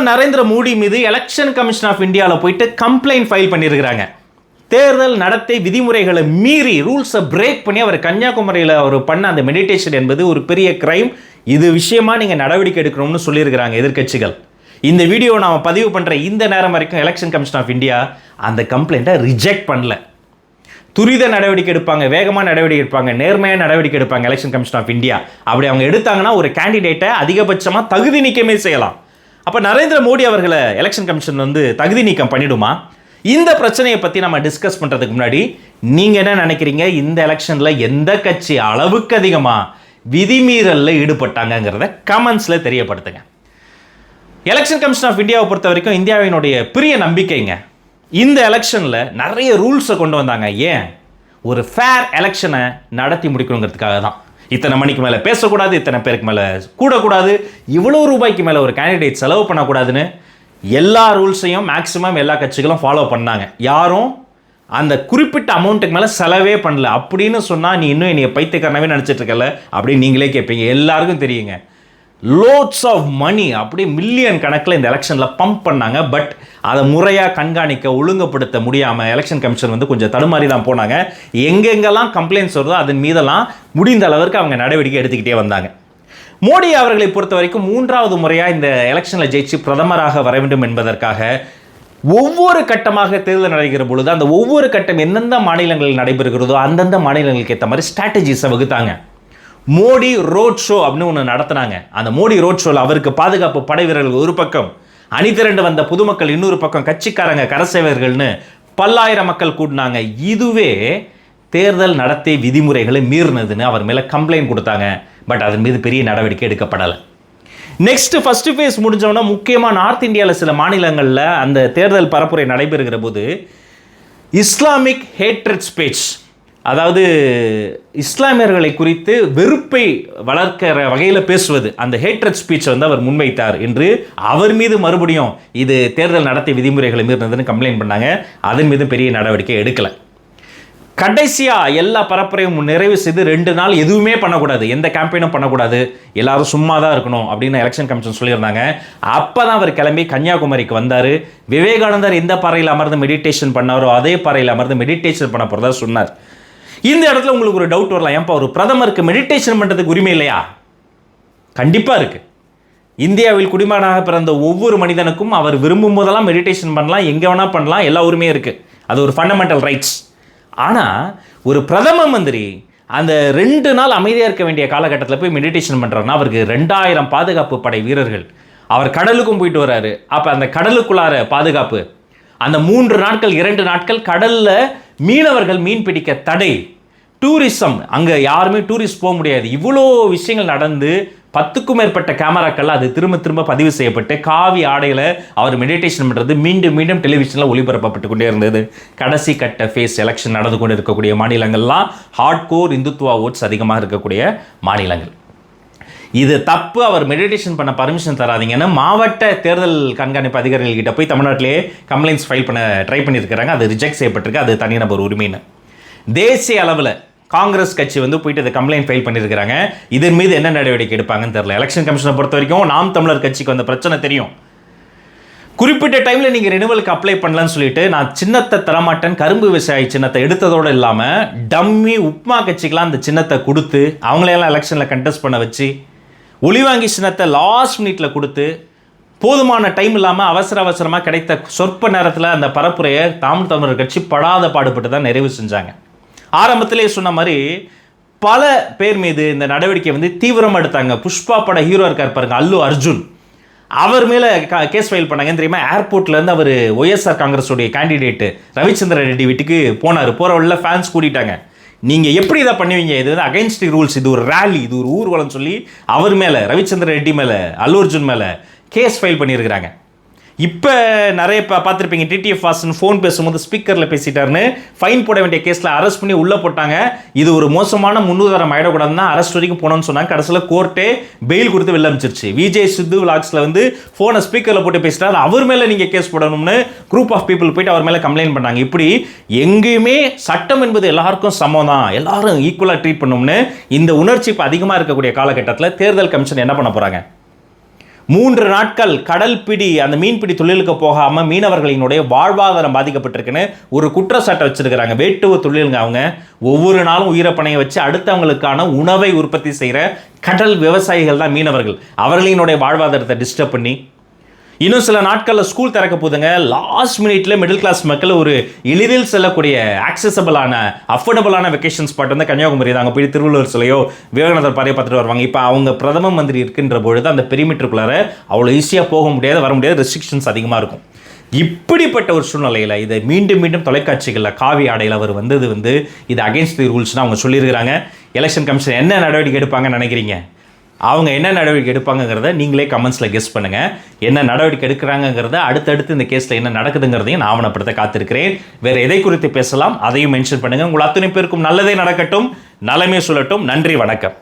பிரதமர் நரேந்திர மோடி மீது election commission of இந்தியாவில் போயிட்டு கம்ப்ளைண்ட் ஃபைல் பண்ணியிருக்கிறாங்க தேர்தல் நடத்தை விதிமுறைகளை மீறி ரூல்ஸை பிரேக் பண்ணி அவர் கன்னியாகுமரியில் அவர் பண்ண அந்த மெடிடேஷன் என்பது ஒரு பெரிய கிரைம் இது விஷயமா நீங்கள் நடவடிக்கை எடுக்கணும்னு சொல்லியிருக்கிறாங்க எதிர்கட்சிகள் இந்த வீடியோ நாம் பதிவு பண்ணுற இந்த நேரம் வரைக்கும் எலெக்ஷன் கமிஷன் ஆஃப் இந்தியா அந்த கம்ப்ளைண்ட்டை ரிஜெக்ட் பண்ணல. துரித நடவடிக்கை எடுப்பாங்க வேகமாக நடவடிக்கை எடுப்பாங்க நேர்மையாக நடவடிக்கை எடுப்பாங்க எலெக்ஷன் கமிஷன் ஆஃப் இந்தியா அப்படி அவங்க எடுத்தாங்கன்னா ஒரு கேண்டிடேட்டை அதிகபட்சமாக தகுதி நீக்கமே செய்யலாம். அப்போ நரேந்திர மோடி அவர்களை எலெக்ஷன் கமிஷன் வந்து தகுதி நீக்கம் பண்ணிடுமா? இந்த பிரச்சனையை பற்றி நம்ம டிஸ்கஸ் பண்ணுறதுக்கு முன்னாடி நீங்கள் என்ன நினைக்கிறீங்க? இந்த எலெக்ஷனில் எந்த கட்சி அளவுக்கு அதிகமாக விதிமீறலில் ஈடுபட்டாங்கங்கிறத கமெண்ட்ஸில் தெரியப்படுத்துங்க. எலெக்ஷன் கமிஷன் ஆஃப் இந்தியாவை பொறுத்த வரைக்கும் இந்தியாவினுடைய பெரிய நம்பிக்கைங்க. இந்த எலெக்ஷனில் நிறைய ரூல்ஸை கொண்டு வந்தாங்க. ஏன்? ஒரு ஃபேர் எலெக்ஷனை நடத்தி முடிக்கணுங்கிறதுக்காக தான் இத்தனை மணிக்கு மேலே பேசக்கூடாது இத்தனை பேருக்கு மேலே கூடக்கூடாது இவ்வளோ ரூபாய்க்கு மேலே ஒரு கேண்டிடேட் செலவு பண்ணக்கூடாதுன்னு எல்லா ரூல்ஸையும் மேக்ஸிமம் எல்லா கட்சிகளும் ஃபாலோ பண்ணாங்க. யாரும் அந்த குறிப்பிட்ட அமௌண்ட்டுக்கு மேலே செலவே பண்ணல. அப்படின்னு சொன்னால் நீ இன்னும் என்னைய பைத்தியக்காரனவே நினச்சிட்டு இருக்கல அப்படின்னு நீங்களே கேட்பீங்க. எல்லாருக்கும் தெரியுங்க. லோட்ஸ் ஆஃப் மணி அப்படியே மில்லியன் கணக்கில் இந்த எலெக்ஷனில் பம்ப் பண்ணாங்க. பட் அதை முறையாக கண்காணிக்க ஒழுங்குபடுத்த முடியாமல் எலெக்ஷன் கமிஷன் வந்து கொஞ்சம் தடுமாறி தான் போனாங்க. எங்கெங்கெல்லாம் கம்ப்ளைண்ட்ஸ் வருதோ அதன் மீதெல்லாம் முடிந்த அளவிற்கு அவங்க நடவடிக்கை எடுத்துக்கிட்டே வந்தாங்க. மோடி அவர்களை பொறுத்த வரைக்கும் மூன்றாவது முறையாக இந்த எலெக்ஷனில் ஜெயிச்சு பிரதமராக வர வேண்டும் என்பதற்காக ஒவ்வொரு கட்டமாக தேர்தல் நடைகிற பொழுது அந்த ஒவ்வொரு கட்டம் எந்தெந்த மாநிலங்களில் நடைபெறுகிறதோ அந்தந்த மாநிலங்களுக்கு ஏற்ற மாதிரி ஸ்ட்ராட்டஜிஸை வகுத்தாங்க. மோடி ரோட் ஷோ அப்படின்னு ஒன்று நடத்தினாங்க. அந்த மோடி ரோட் ஷோவில் அவருக்கு பாதுகாப்பு படை வீரர்கள் ஒரு பக்கம் அணி திரண்டு வந்த பொதுமக்கள் இன்னொரு பக்கம் கட்சிக்காரங்க கரசேவர்கள்னு பல்லாயிரம் மக்கள் கூட்டினாங்க இதுவே தேர்தல் நடத்தை விதிமுறைகளை மீறினதுன்னு அவர் மேலே கம்ப்ளைண்ட் கொடுத்தாங்க. பட் அதன் மீது பெரிய நடவடிக்கை எடுக்கப்படலை. நெக்ஸ்ட் ஃபர்ஸ்ட் ஃபேஸ் முடிஞ்சோன்னா முக்கியமாக நார்த் இந்தியாவில் சில மாநிலங்களில் அந்த தேர்தல் பரப்புரை நடைபெறுகிற போது இஸ்லாமிக் ஹேட்ரட் ஸ்பீச் அதாவது இஸ்லாமியர்களை குறித்து வெறுப்பை வளர்க்கிற வகையில் பேசுவது. அந்த ஹேட்ரட் ஸ்பீச்சை வந்து அவர் முன்வைத்தார் என்று அவர் மீது மறுபடியும் இது தேர்தல் நடத்தை விதிமுறைகளை மீறினதுன்னு கம்ப்ளைண்ட் பண்ணாங்க. அதன் மீது பெரிய நடவடிக்கை எடுக்கலை. கடைசியாக எல்லா பரப்புரையும் நிறைவு செய்து ரெண்டு நாள் எதுவுமே பண்ணக்கூடாது. எந்த கேம்பெயினும் பண்ணக்கூடாது. எல்லாரும் சும்மா தான் இருக்கணும் அப்படின்னு எலெக்ஷன் கமிஷன் சொல்லியிருந்தாங்க. அப்போ தான் அவர் கிளம்பி கன்னியாகுமரிக்கு வந்தார். விவேகானந்தர் எந்த பாறையில் அமர்ந்து மெடிடேஷன் பண்ணாரோ அதே பாறையில் அமர்ந்து மெடிடேஷன் பண்ண போகிறதா சொன்னார். இந்த இடத்துல உங்களுக்கு ஒரு டவுட் வரலாம். ஏன்பா ஒரு பிரதமருக்கு மெடிடேஷன் பண்ணுறதுக்கு உரிமை இல்லையா? கண்டிப்பாக இருக்குது இந்தியாவில் குடிமகனாக பிறந்த ஒவ்வொரு மனிதனுக்கும் அவர் விரும்பும் போதெல்லாம் மெடிடேஷன் பண்ணலாம். எங்கே வேணால் பண்ணலாம். எல்லா உரிமையும் இருக்குது அது ஒரு ஃபண்டமெண்டல் ரைட்ஸ் ஆனால் ஒரு பிரதம மந்திரி அந்த ரெண்டு நாள் அமைதியாக இருக்க வேண்டிய காலகட்டத்தில் போய் மெடிடேஷன் பண்ணுறாருன்னா அவருக்கு ரெண்டாயிரம் பாதுகாப்பு படை வீரர்கள். அவர் கடலுக்கும் போயிட்டு வர்றாரு. அப்போ அந்த கடலுக்குள்ளார பாதுகாப்பு. அந்த மூன்று நாட்கள் இரண்டு நாட்கள் கடலில் மீனவர்கள் மீன் பிடிக்க தடை. டூரிசம் அங்கே யாருமே டூரிஸ்ட் போக முடியாது. இவ்வளோ விஷயங்கள் நடந்து பத்துக்கும் மேற்பட்ட கேமராக்கள் அது திரும்ப திரும்ப பதிவு செய்யப்பட்டு காவி ஆடையில் அவர் மெடிடேஷன் பண்ணுறது மீண்டும் மீண்டும் டெலிவிஷனில் ஒளிபரப்பப்பட்டு கொண்டே இருந்தது. கடைசி கட்ட ஃபேஸ் எலெக்ஷன் நடந்து கொண்டு இருக்கக்கூடிய மாநிலங்கள்லாம் ஹார்ட் கோர் இந்துத்துவா ஓட்ஸ் அதிகமாக இருக்கக்கூடிய மாநிலங்கள். இது தப்பு. அவர் மெடிடேஷன் பண்ண பர்மிஷன் தராதீங்கன்னு மாவட்ட தேர்தல் கண்காணிப்பு அதிகாரிகள் கிட்ட போய் தமிழ்நாட்டிலே கம்ப்ளைண்ட்ஸ் ஃபைல் பண்ண ட்ரை பண்ணியிருக்கிறாங்க. அது ரிஜெக்ட் செய்யப்பட்டிருக்கு. அது தனிநபர் உரிமைன்னு. தேசிய அளவில் காங்கிரஸ் கட்சி வந்து போயிட்டு அதை கம்ப்ளைண்ட் ஃபைல் பண்ணியிருக்கிறாங்க. இதன் மீது என்ன நடவடிக்கை எடுப்பாங்கன்னு தெரியல. எலெக்ஷன் கமிஷனை பொறுத்த வரைக்கும் நாம் தமிழர் கட்சிக்கு வந்த பிரச்சனை தெரியும். குறிப்பிட்ட டைமில் நீங்கள் ரெனுவலுக்கு அப்ளை பண்ணலன்னு சொல்லிட்டு நான் சின்னத்தை தரமாட்டேன். கரும்பு விவசாயி சின்னத்தை எடுத்ததோடு இல்லாமல் டம்மி உப்மா கட்சிக்கெலாம் அந்த சின்னத்தை கொடுத்து அவங்களையெல்லாம் எலெக்ஷனில் கண்டெஸ்ட் பண்ண வச்சு ஒளிவாங்கி சின்னத்தை லாஸ்ட் மினிட்ல கொடுத்து போதுமான டைம் இல்லாமல் அவசர அவசரமாக கிடைத்த சொற்ப நேரத்தில் அந்த பரப்புரையை தமிழ் தமிழர் கட்சி படாத பாடுபட்டு தான் நிறைவு செஞ்சாங்க. ஆரம்பத்திலே சொன்ன மாதிரி பல பேர் மீது இந்த நடவடிக்கை வந்து தீவிரமாக எடுத்தாங்க. புஷ்பா பட ஹீரோ இருக்கார் பாருங்க அல்லு அர்ஜுன். அவர் மேலே கேஸ் ஃபைல் பண்ணாங்க. தெரியுமா? ஏர்போர்ட்லேருந்து அவர் ஒய்எஸ்ஆர் காங்கிரஸுடைய கேண்டிடேட் ரவிச்சந்திர ரெட்டி வீட்டுக்கு போனார். போகிற வழியில் ஃபேன்ஸ் கூட்டிட்டாங்க நீங்கள் எப்படி இதை பண்ணுவீங்க? இது வந்து அகைன்ஸ்ட் ரூல்ஸ் இது ஒரு ரேலி இது ஒரு ஊர்வலம் சொல்லி அவர் மேலே ரவிச்சந்திர ரெட்டி மேலே அல்லு அர்ஜுன் மேலே கேஸ் ஃபைல் பண்ணியிருக்கிறாங்க. இப்போ நிறைய இப்போ பார்த்துருப்பீங்க டிடிஎஃப் வாசன் ஃபோன் பேசும்போது ஸ்பீக்கரில் பேசிட்டாருன்னு. ஃபைன் போட வேண்டிய கேஸில் அரெஸ்ட் பண்ணி உள்ளே போட்டாங்க. இது ஒரு மோசமான முன்னுதாரம் ஆகிடக்கூடாதுன்னு அரெஸ்ட் வரைக்கும் போனோம்னு சொன்னாங்க. கடைசியில் கோர்ட்டே பெயில் கொடுத்து வெளில அமைச்சிருச்சு விஜய் சித்து விலாக்ஸில் வந்து ஃபோனை ஸ்பீக்கரில் போட்டு பேசிட்டாரு. அவர் மேலே நீங்கள் கேஸ் போடணும்னு குரூப் ஆஃப் பீப்புள் போயிட்டு அவர் மேலே கம்ப்ளைண்ட் பண்ணாங்க. இப்படி எங்கேயுமே சட்டம் என்பது எல்லாருக்கும் சமம் தான். எல்லாரும் ஈக்குவலாக ட்ரீட் பண்ணணும்னு இந்த உணர்ச்சி இப்போ அதிகமாக இருக்கக்கூடிய காலகட்டத்தில் தேர்தல் கமிஷன் என்ன பண்ண போகிறாங்க மூன்று நாட்கள் கடல் பிடி அந்த மீன்பிடி தொழிலுக்கு போகாமல் மீனவர்களினுடைய வாழ்வாதாரம் பாதிக்கப்பட்டிருக்குன்னு ஒரு குற்றச்சாட்டை வச்சிருக்கிறாங்க. வேட்டுவ தொழிலுங்க அவங்க. ஒவ்வொரு நாளும் உயிரப்பணையை வச்சு அடுத்தவங்களுக்கான உணவை உற்பத்தி செய்கிற கடல் விவசாயிகள் தான் மீனவர்கள். அவர்களினுடைய வாழ்வாதாரத்தை டிஸ்டர்ப் பண்ணி இன்னும் சில நாட்களில் ஸ்கூல் திறக்க போதுங்க. லாஸ்ட் மினிட்ல மிடில் கிளாஸ் மக்கள் ஒரு எளிதில் செல்லக்கூடிய ஆக்சசபிளான அஃபோர்டபுளான வெக்கேஷன் ஸ்பாட் வந்து கன்னியாகுமரி தான். அங்கே போய் திருவள்ளுவர் சிலையோ விவேகானந்தர் பாறையை பார்த்துட்டு வருவாங்க. இப்போ அவங்க பிரதம மந்திரி இருக்கின்ற பொழுது அந்த பெரிமீட்டருக்குள்ளார அவ்வளோ ஈஸியாக போக முடியாது வர முடியாது ரெஸ்ட்ரிக்ஷன்ஸ் அதிகமாக இருக்கும். இப்படிப்பட்ட ஒரு சூழ்நிலையில் இதை மீண்டும் மீண்டும் தொலைக்காட்சிகளில் காவி ஆடையில் அவர் வந்தது வந்து இது அகேன்ஸ்ட் தி ரூல்ஸ்னு அவங்க சொல்லியிருக்கிறாங்க. எலெக்ஷன் கமிஷன் என்ன நடவடிக்கை எடுப்பாங்கன்னு நினைக்கிறீங்க? அவங்க என்ன நடவடிக்கை எடுப்பாங்கங்கிறத நீங்களே கமெண்ட்ஸில் கெஸ் பண்ணுங்கள் என்ன நடவடிக்கை எடுக்கிறாங்கிறத அடுத்தடுத்து இந்த கேஸில் என்ன நடக்குதுங்கிறதையும் நான் ஆவணப்படுத்த காத்திருக்கிறேன். வேறு எதை குறித்து பேசலாம் அதையும் மென்ஷன் பண்ணுங்கள் உங்கள் அத்தனை பேருக்கும் நல்லதே நடக்கட்டும். நலமே சொல்லட்டும் நன்றி வணக்கம்.